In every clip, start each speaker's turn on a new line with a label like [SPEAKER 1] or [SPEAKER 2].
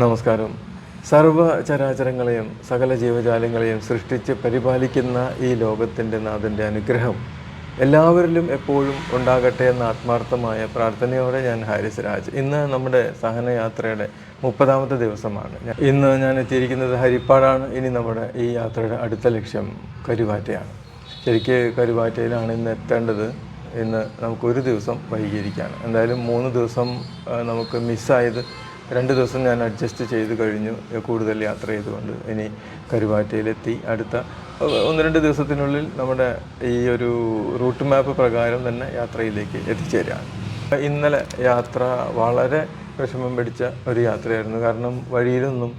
[SPEAKER 1] നമസ്കാരം. സർവ ചരാചരങ്ങളെയും സകല ജീവജാലങ്ങളെയും സൃഷ്ടിച്ച് പരിപാലിക്കുന്ന ഈ ലോകത്തിന്റെ നാഥന്റെ അനുഗ്രഹം എല്ലാവരിലും എപ്പോഴും ഉണ്ടാകട്ടെ എന്ന ആത്മാർത്ഥമായ പ്രാർത്ഥനയോടെ ഞാൻ ഹാരിസ് രാജ് ഇന്ന് നമ്മുടെ സഹനയാത്രയുടെ മുപ്പതാമത്തെ ദിവസമാണ്. ഇന്ന് ഞാൻ എത്തിയിരിക്കുന്നത് ഹരിപ്പാടാണ്. ഇനി നമ്മുടെ ഈ യാത്രയുടെ അടുത്ത ലക്ഷ്യം കരുവാറ്റയാണ്. ശരിക്ക് കരുവാറ്റയിലാണ് ഇന്ന് എത്തേണ്ടത്. ഇന്ന് നമുക്കൊരു ദിവസം വൈകിയിരിക്കുകയാണ് എന്തായാലും മൂന്ന് ദിവസം നമുക്ക് മിസ്സായത് രണ്ട് ദിവസം ഞാൻ അഡ്ജസ്റ്റ് ചെയ്ത് കഴിഞ്ഞു. കൂടുതൽ യാത്ര ചെയ്തുകൊണ്ട് ഇനി കരുവാറ്റയിലെത്തി. അടുത്ത ഒന്ന് രണ്ട് ദിവസത്തിനുള്ളിൽ നമ്മുടെ ഈ ഒരു റൂട്ട് മാപ്പ് പ്രകാരം തന്നെ യാത്രയിലേക്ക് എത്തിച്ചേരുകയാണ് ഇന്നലെ യാത്ര വളരെ വിഷമം പിടിച്ച ഒരു യാത്രയായിരുന്നു. കാരണം വഴിയിലൊന്നും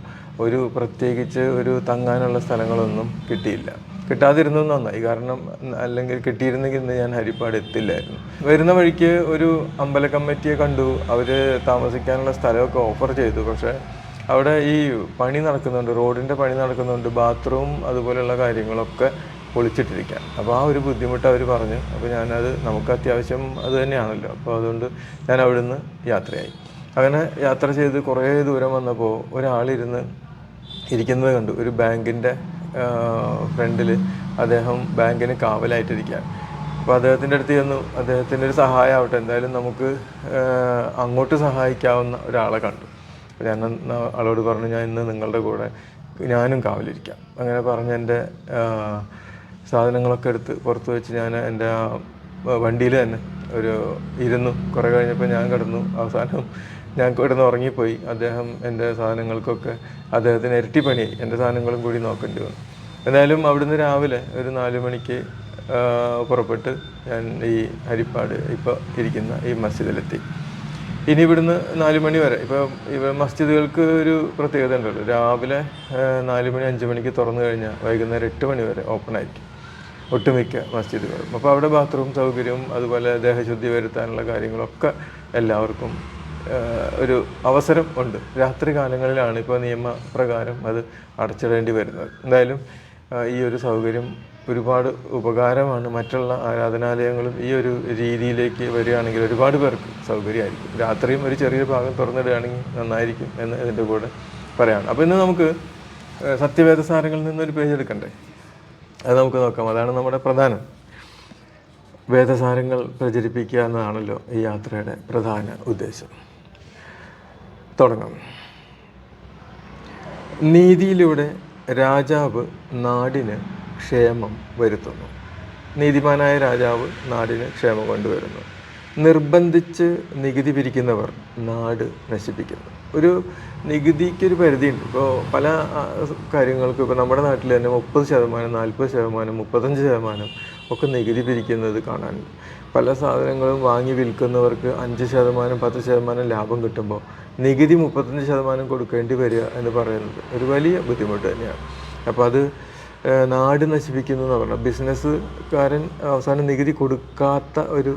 [SPEAKER 1] ഒരു പ്രത്യേകിച്ച് ഒരു തങ്ങാനുള്ള സ്ഥലങ്ങളൊന്നും കിട്ടിയില്ല. കിട്ടാതിരുന്നത് നന്നായി. കാരണം അല്ലെങ്കിൽ കിട്ടിയിരുന്നെങ്കിൽ ഇന്ന് ഞാൻ ഹരിപ്പാട് എത്തില്ലായിരുന്നു. വരുന്ന വഴിക്ക് ഒരു അമ്പല കമ്മിറ്റിയെ കണ്ടു. അവർ താമസിക്കാനുള്ള സ്ഥലമൊക്കെ ഓഫർ ചെയ്തു. പക്ഷേ അവിടെ ഈ പണി നടക്കുന്നുണ്ട്. റോഡിന്റെ പണി നടക്കുന്നുണ്ട്. ബാത്റൂം അതുപോലെയുള്ള കാര്യങ്ങളൊക്കെ പൊളിച്ചിട്ടിരിക്കാൻ. അപ്പോൾ ആ ഒരു ബുദ്ധിമുട്ട് അവർ പറഞ്ഞു. അപ്പോൾ ഞാനത് നമുക്ക് അത്യാവശ്യം അത് തന്നെയാണല്ലോ. അപ്പോൾ അതുകൊണ്ട് ഞാൻ അവിടുന്ന് യാത്രയായി. അങ്ങനെ യാത്ര ചെയ്ത് കുറേ ദൂരം വന്നപ്പോൾ ഒരാളിരുന്ന് ഇരിക്കുന്നത് കണ്ടു. ഒരു ബാങ്കിന്റെ ഫ്രണ്ടിൽ അദ്ദേഹം ബാങ്കിന് കാവലായിട്ടിരിക്കുകയാണ്. അപ്പോൾ അദ്ദേഹത്തിന്റെ അടുത്ത് ചെന്നു അദ്ദേഹത്തിന്റെ ഒരു സഹായം ആവട്ടെ. എന്തായാലും നമുക്ക് അങ്ങോട്ട് സഹായിക്കാവുന്ന ഒരാളെ കണ്ടു. ഞാൻ ആളോട് പറഞ്ഞു ഞാൻ ഇന്ന് നിങ്ങളുടെ കൂടെ ഞാനും കാവലിരിക്കാം. അങ്ങനെ പറഞ്ഞ് എന്റെ സാധനങ്ങളൊക്കെ എടുത്ത് പുറത്ത് വെച്ച് ഞാൻ എന്റെ വണ്ടിയിൽ തന്നെ ഒരു ഇരുന്നു. കുറേ കഴിഞ്ഞപ്പോൾ ഞാൻ കിടന്നു. അവസാനം ഞാൻ കിടന്ന് ഉറങ്ങിപ്പോയി അദ്ദേഹം എന്റെ സാധനങ്ങൾക്കൊക്കെ അദ്ദേഹത്തിന് ഇരട്ടി പണിയായി എന്റെ സാധനങ്ങളും കൂടി നോക്കേണ്ടി വന്നു. എന്തായാലും അവിടുന്ന് രാവിലെ ഒരു നാല് മണിക്ക് പുറപ്പെട്ട് ഞാൻ ഈ ഹരിപ്പാട് ഇപ്പോൾ ഇരിക്കുന്ന ഈ മസ്ജിദിലെത്തി. ഇനി ഇവിടുന്ന് നാല് മണി വരെ. ഇപ്പോൾ ഇവ മസ്ജിദുകൾക്ക് ഒരു പ്രത്യേകത ഉണ്ടല്ലോ. രാവിലെ നാല് മണി അഞ്ച് മണിക്ക് തുറന്നു കഴിഞ്ഞാൽ വൈകുന്നേരം എട്ട് മണി വരെ ഓപ്പൺ ആയിരിക്കും. ഒട്ടുമിക്ക മസ്ജിദുകളും. അപ്പോൾ അവിടെ ബാത്റൂം സൗകര്യവും അതുപോലെ ദേഹശുദ്ധി വരുത്താനുള്ള കാര്യങ്ങളൊക്കെ എല്ലാവർക്കും ഒരു അവസരം ഉണ്ട്. രാത്രി കാലങ്ങളിലാണ് ഇപ്പോൾ നിയമപ്രകാരം അത് അടച്ചിടേണ്ടി വരുന്നത്. എന്തായാലും ഈ ഒരു സൗകര്യം ഒരുപാട് ഉപകാരമാണ്. മറ്റുള്ള ആരാധനാലയങ്ങളും ഈ ഒരു രീതിയിലേക്ക് വരികയാണെങ്കിൽ ഒരുപാട് പേർക്ക് സൗകര്യമായിരിക്കും. രാത്രിയും ഒരു ചെറിയ ഭാഗം തുറന്നിടുകയാണെങ്കിൽ നന്നായിരിക്കും എന്ന് ഇതിന്റെ കൂടെ പറയാണ്. അപ്പോൾ ഇന്ന് നമുക്ക് സത്യവേദസാരങ്ങളിൽ നിന്നൊരു പേജ് എടുക്കണ്ടേ? അത് നമുക്ക് നോക്കാം. അതാണ് നമ്മുടെ പ്രധാനം. വേദസാരങ്ങൾ പ്രചരിപ്പിക്കുക എന്നതാണല്ലോ ഈ യാത്രയുടെ പ്രധാന ഉദ്ദേശം. തുടങ്ങാം. നീതിയിലൂടെ രാജാവ് നാടിന് ക്ഷേമം വരുത്തുന്നു. നീതിമാനായ രാജാവ് നാടിന് ക്ഷേമം കൊണ്ടുവരുന്നു. നിർബന്ധിച്ച് നികുതി പിരിക്കുന്നവർ നാട് നശിപ്പിക്കുന്നു. ഒരു നികുതിക്കൊരു പരിധിയുണ്ട്. ഇപ്പോൾ പല കാര്യങ്ങൾക്കും ഇപ്പോൾ നമ്മുടെ നാട്ടിൽ തന്നെ മുപ്പത് ശതമാനം നാൽപ്പത് ശതമാനം മുപ്പത്തഞ്ച് ശതമാനം ഒക്കെ നികുതി പിരിക്കുന്നത് കാണാനുണ്ട് പല സാധനങ്ങളും വാങ്ങി വിൽക്കുന്നവർക്ക് അഞ്ച് ശതമാനം പത്ത് ശതമാനം ലാഭം കിട്ടുമ്പോൾ നികുതി മുപ്പത്തഞ്ച് ശതമാനം കൊടുക്കേണ്ടി വരിക എന്ന് പറയുന്നത് ഒരു വലിയ ബുദ്ധിമുട്ട് തന്നെയാണ്. അപ്പോൾ അത് നാട് നശിപ്പിക്കുന്നു എന്ന് പറഞ്ഞാൽ ബിസിനസ്സുകാരൻ അവസാനം നികുതി കൊടുക്കാത്ത ഒരു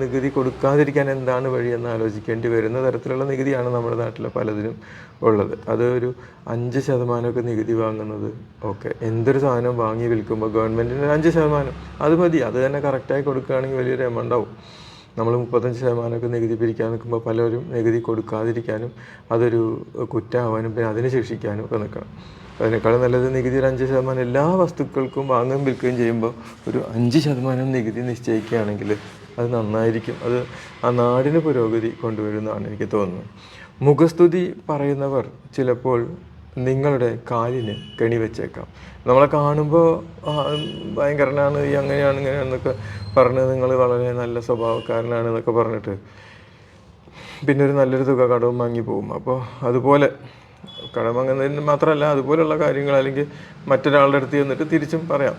[SPEAKER 1] നികുതി കൊടുക്കാതിരിക്കാൻ എന്താണ് വഴി എന്ന് ആലോചിക്കേണ്ടി വരുന്ന തരത്തിലുള്ള നികുതിയാണ് നമ്മുടെ നാട്ടിലെ പലതിനും ഉള്ളത്. അത് ഒരു അഞ്ച് ശതമാനമൊക്കെ നികുതി വാങ്ങുന്നത്. ഓക്കെ. എന്തൊരു സാധനം വാങ്ങി വിൽക്കുമ്പോൾ ഗവൺമെന്റിന് അഞ്ച് ശതമാനം. അത് മതി. അത് തന്നെ കറക്റ്റായി കൊടുക്കുകയാണെങ്കിൽ വലിയൊരു എമൗണ്ട് ആവും. നമ്മൾ മുപ്പത്തഞ്ച് ശതമാനമൊക്കെ നികുതി പിരിക്കാൻ നിൽക്കുമ്പോൾ പലരും നികുതി കൊടുക്കാതിരിക്കാനും അതൊരു കുറ്റമാവാനും പിന്നെ അതിനെ ശിക്ഷിക്കാനും ഒക്കെ നിൽക്കണം. അതിനേക്കാളും നല്ലത് നികുതി ഒരു അഞ്ച് ശതമാനം എല്ലാ വസ്തുക്കൾക്കും വാങ്ങുകയും വിൽക്കുകയും ചെയ്യുമ്പോൾ ഒരു അഞ്ച് ശതമാനം നികുതി നിശ്ചയിക്കുകയാണെങ്കിൽ അത് നന്നായിരിക്കും. അത് ആ നാടിന് പുരോഗതി കൊണ്ടുവരുന്നതാണ് എനിക്ക് തോന്നുന്നത്. മുഖസ്തുതി പറയുന്നവർ ചിലപ്പോൾ നിങ്ങളുടെ കാലിന് കെണി വെച്ചേക്കാം. നമ്മളെ കാണുമ്പോൾ ഭയങ്കരനാണ് ഈ അങ്ങനെയാണ് ഇങ്ങനെയാണെന്നൊക്കെ പറഞ്ഞ് നിങ്ങൾ വളരെ നല്ല സ്വഭാവക്കാരനാണ് എന്നൊക്കെ പറഞ്ഞിട്ട് പിന്നെ ഒരു നല്ലൊരു തുക കടവും വാങ്ങി പോകും. അപ്പോൾ അതുപോലെ കടം വാങ്ങുന്നതിന് മാത്രമല്ല അതുപോലെയുള്ള കാര്യങ്ങൾ അല്ലെങ്കിൽ മറ്റൊരാളുടെ അടുത്ത് ചെന്നിട്ട് തിരിച്ചും പറയാം.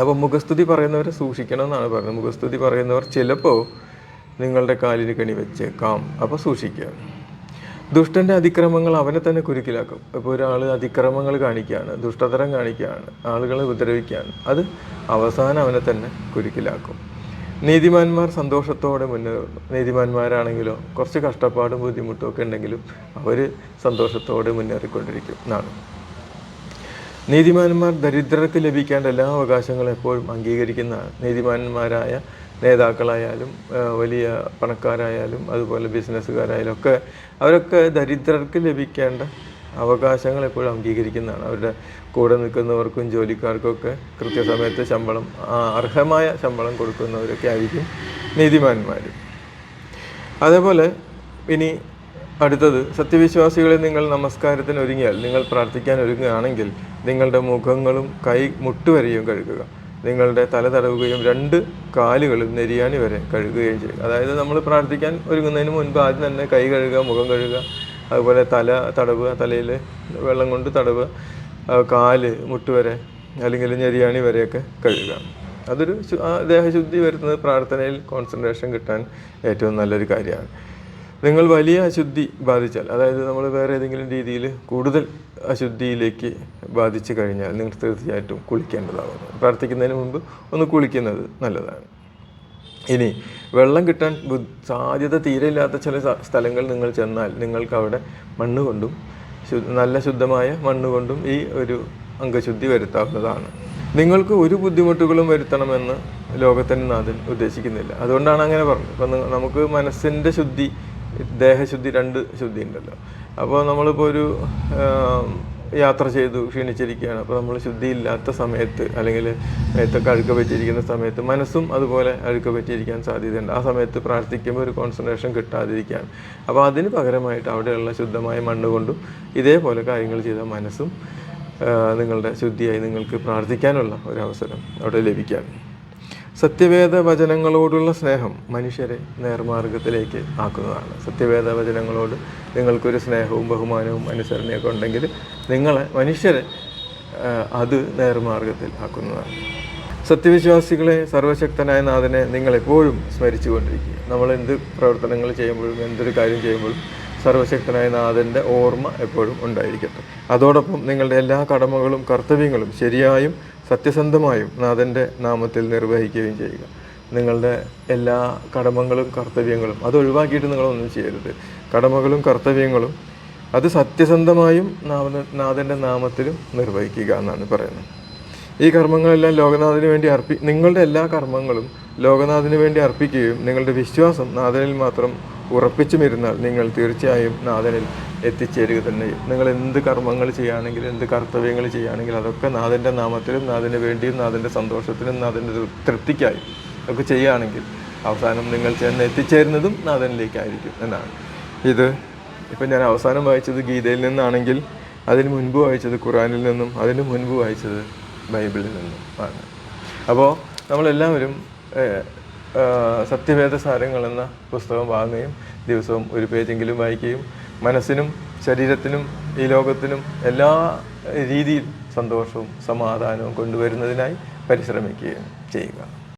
[SPEAKER 1] അപ്പോൾ മുഖസ്തുതി പറയുന്നവരെ സൂക്ഷിക്കണം എന്നാണ് പറയുന്നത് മുഖസ്തുതി പറയുന്നവർ ചിലപ്പോൾ നിങ്ങളുടെ കാലിന് കണി വെച്ചേക്കാം. അപ്പോൾ സൂക്ഷിക്കുക. ദുഷ്ടന്റെ അതിക്രമങ്ങൾ അവനെ തന്നെ കുരുക്കിലാക്കും. ഇപ്പോൾ ഒരാൾ അതിക്രമങ്ങൾ കാണിക്കുകയാണ് ദുഷ്ടതരം കാണിക്കുകയാണ് ആളുകളെ ഉപദ്രവിക്കുകയാണ്. അത് അവസാനം അവനെ തന്നെ കുരുക്കിലാക്കും. നീതിമാന്മാർ സന്തോഷത്തോടെ മുന്നേറുന്നു നീതിമാന്മാരാണെങ്കിലോ കുറച്ച് കഷ്ടപ്പാടും ബുദ്ധിമുട്ടും ഒക്കെ ഉണ്ടെങ്കിലും അവർ സന്തോഷത്തോടെ മുന്നേറിക്കൊണ്ടിരിക്കും എന്നാണ്. നീതിമാന്മാർ ദരിദ്രർക്ക് ലഭിക്കേണ്ട എല്ലാ അവകാശങ്ങളും എപ്പോഴും അംഗീകരിക്കുന്ന നീതിമാന്മാരായ നേതാക്കളായാലും വലിയ പണക്കാരായാലും അതുപോലെ ബിസിനസ്സുകാരായാലും ഒക്കെ അവരൊക്കെ ദരിദ്രർക്ക് ലഭിക്കേണ്ട അവകാശങ്ങൾ എപ്പോഴും അംഗീകരിക്കുന്നതാണ്. അവരുടെ കൂടെ നിൽക്കുന്നവർക്കും ജോലിക്കാർക്കൊക്കെ കൃത്യസമയത്ത് ശമ്പളം അർഹമായ ശമ്പളം കൊടുക്കുന്നവരൊക്കെ ആയിരിക്കും നീതിമാന്മാർ അതേപോലെ ഇനി അടുത്തത് സത്യവിശ്വാസികളെ നിങ്ങൾ നമസ്കാരത്തിന് ഒരുങ്ങിയാൽ നിങ്ങൾ പ്രാർത്ഥിക്കാൻ ഒരുങ്ങുകയാണെങ്കിൽ നിങ്ങളുടെ മുഖങ്ങളും കൈ മുട്ടുവരെയും കഴുകുക. നിങ്ങളുടെ തല തടവുകയും രണ്ട് കാലുകളും നെരിയാണി വരെ കഴുകുകയും ചെയ്യുക. അതായത് നമ്മൾ പ്രാർത്ഥിക്കാൻ ഒരുങ്ങുന്നതിന് മുൻപ് ആദ്യം തന്നെ കൈ കഴുകുക മുഖം കഴുകുക അതുപോലെ തല തടവുക തലയിൽ വെള്ളം കൊണ്ട് തടവുക കാൽ മുട്ടുവരെ അല്ലെങ്കിൽ ഞെരിയാണി വരെയൊക്കെ കഴുകുക. അതൊരു ദേഹശുദ്ധി വരുന്നത് പ്രാർത്ഥനയിൽ കോൺസെൻട്രേഷൻ കിട്ടാൻ ഏറ്റവും നല്ലൊരു കാര്യമാണ്. നിങ്ങൾ വലിയ അശുദ്ധി ബാധിച്ചാൽ അതായത് നമ്മൾ വേറെ ഏതെങ്കിലും രീതിയിൽ കൂടുതൽ അശുദ്ധിയിലേക്ക് ബാധിച്ചു കഴിഞ്ഞാൽ നിങ്ങൾ തീർച്ചയായിട്ടും കുളിക്കേണ്ടതാകുന്നു. പ്രാർത്ഥിക്കുന്നതിന് മുമ്പ് ഒന്ന് കുളിക്കുന്നത് നല്ലതാണ്. ഇനി വെള്ളം കിട്ടാൻ സാധ്യത തീരെ ഇല്ലാത്ത ചില സ്ഥലങ്ങൾ നിങ്ങൾ ചെന്നാൽ നിങ്ങൾക്ക് അവിടെ മണ്ണ് കൊണ്ടും നല്ല ശുദ്ധമായ മണ്ണ് കൊണ്ടും ഈ ഒരു അംഗശുദ്ധി വരുത്താവുന്നതാണ്. നിങ്ങൾക്ക് ഒരു ബുദ്ധിമുട്ടുകളും വരുത്തണമെന്ന് ലോകത്തിന്റെ നാഥൻ ഉദ്ദേശിക്കുന്നില്ല. അതുകൊണ്ടാണ് അങ്ങനെ പറഞ്ഞത്. അപ്പം നമുക്ക് മനസ്സിന്റെ ശുദ്ധി ദേഹശുദ്ധി രണ്ട് ശുദ്ധി ഉണ്ടല്ലോ. അപ്പോൾ നമ്മളിപ്പോൾ ഒരു യാത്ര ചെയ്തു ക്ഷീണിച്ചിരിക്കുകയാണ്. അപ്പോൾ നമ്മൾ ശുദ്ധിയില്ലാത്ത സമയത്ത് അല്ലെങ്കിൽ മേത്തൊക്കെ അഴുക്ക പറ്റിയിരിക്കുന്ന സമയത്ത് മനസ്സും അതുപോലെ അഴുക്ക പറ്റിയിരിക്കാൻ സാധ്യതയുണ്ട്. ആ സമയത്ത് പ്രാർത്ഥിക്കുമ്പോൾ ഒരു കോൺസെൻട്രേഷൻ കിട്ടാതിരിക്കുകയാണ്. അപ്പോൾ അതിന് പകരമായിട്ട് അവിടെയുള്ള ശുദ്ധമായ മണ്ണ് കൊണ്ടും ഇതേപോലെ കാര്യങ്ങൾ ചെയ്ത മനസ്സും നിങ്ങളുടെ ശുദ്ധിയായി നിങ്ങൾക്ക് പ്രാർത്ഥിക്കാനുള്ള ഒരു അവസരം അവിടെ ലഭിക്കാൻ സത്യവേദ വചനങ്ങളോടുള്ള സ്നേഹം മനുഷ്യരെ നേർമാർഗത്തിലേക്ക് ആക്കുന്നതാണ്. സത്യവേദ വചനങ്ങളോട് നിങ്ങൾക്കൊരു സ്നേഹവും ബഹുമാനവും അനുസരണയൊക്കെ ഉണ്ടെങ്കിൽ നിങ്ങളെ മനുഷ്യരെ അത് നേർമാർഗത്തിൽ ആക്കുന്നതാണ്. സത്യവിശ്വാസികളെ സർവശക്തനായ നാഥനെ നിങ്ങളെപ്പോഴും സ്മരിച്ചുകൊണ്ടിരിക്കുക. നമ്മൾ എന്ത് പ്രവർത്തനങ്ങൾ ചെയ്യുമ്പോഴും എന്തൊരു കാര്യം ചെയ്യുമ്പോഴും സർവശക്തനായ നാഥന്റെ ഓർമ്മ എപ്പോഴും ഉണ്ടായിരിക്കട്ടെ. അതോടൊപ്പം നിങ്ങളുടെ എല്ലാ കടമകളും കർത്തവ്യങ്ങളും ശരിയായും സത്യസന്ധമായും നാഥന്റെ നാമത്തിൽ നിർവഹിക്കുകയും ചെയ്യുക. നിങ്ങളുടെ എല്ലാ കടമകളും കർത്തവ്യങ്ങളും അത് ഒഴിവാക്കിയിട്ട് നിങ്ങളൊന്നും ചെയ്യരുത്. കടമകളും കർത്തവ്യങ്ങളും അത് സത്യസന്ധമായും നാമ നാഥന്റെ നാമത്തിലും നിർവഹിക്കുക എന്നാണ് പറയുന്നത്. ഈ കർമ്മങ്ങളെല്ലാം ലോകനാഥന് വേണ്ടി അർപ്പി നിങ്ങളുടെ എല്ലാ കർമ്മങ്ങളും ലോകനാഥന് വേണ്ടി അർപ്പിക്കുകയും നിങ്ങളുടെ വിശ്വാസം നാഥനിൽ മാത്രം ഉറപ്പിച്ചുമിരുന്നാൽ നിങ്ങൾ തീർച്ചയായും നാഥനിൽ എത്തിച്ചേരുക തന്നെ. നിങ്ങൾ എന്ത് കർമ്മങ്ങൾ ചെയ്യുകയാണെങ്കിൽ എന്ത് കർത്തവ്യങ്ങൾ ചെയ്യുകയാണെങ്കിൽ അതൊക്കെ നാഥന്റെ നാമത്തിലും നാഥന് വേണ്ടിയും നാഥന്റെ സന്തോഷത്തിനും നാഥന്റെ തൃപ്തിക്കായും ഒക്കെ ചെയ്യുകയാണെങ്കിൽ അവസാനം നിങ്ങൾ ചെന്ന് എത്തിച്ചേരുന്നതും നാഥനിലേക്കായിരിക്കും എന്നാണ്. ഇത് ഇപ്പം ഞാൻ അവസാനം വായിച്ചത് ഗീതയിൽ നിന്നാണെങ്കിൽ അതിന് മുൻപ് വായിച്ചത് ഖുറാനിൽ നിന്നും അതിന് മുൻപ് വായിച്ചത് ബൈബിളിൽ നിന്നും ആണ്. അപ്പോൾ നമ്മളെല്ലാവരും സത്യവേദ സാരങ്ങൾ എന്ന പുസ്തകം വാങ്ങുകയും ദിവസവും ഒരു പേജെങ്കിലും വായിക്കുകയും മനസ്സിനും ശരീരത്തിനും ഈ ലോകത്തിനും എല്ലാ രീതിയിൽ സന്തോഷവും സമാധാനവും കൊണ്ടുവരുന്നതിനായി പരിശ്രമിക്കുകയും ചെയ്യുക.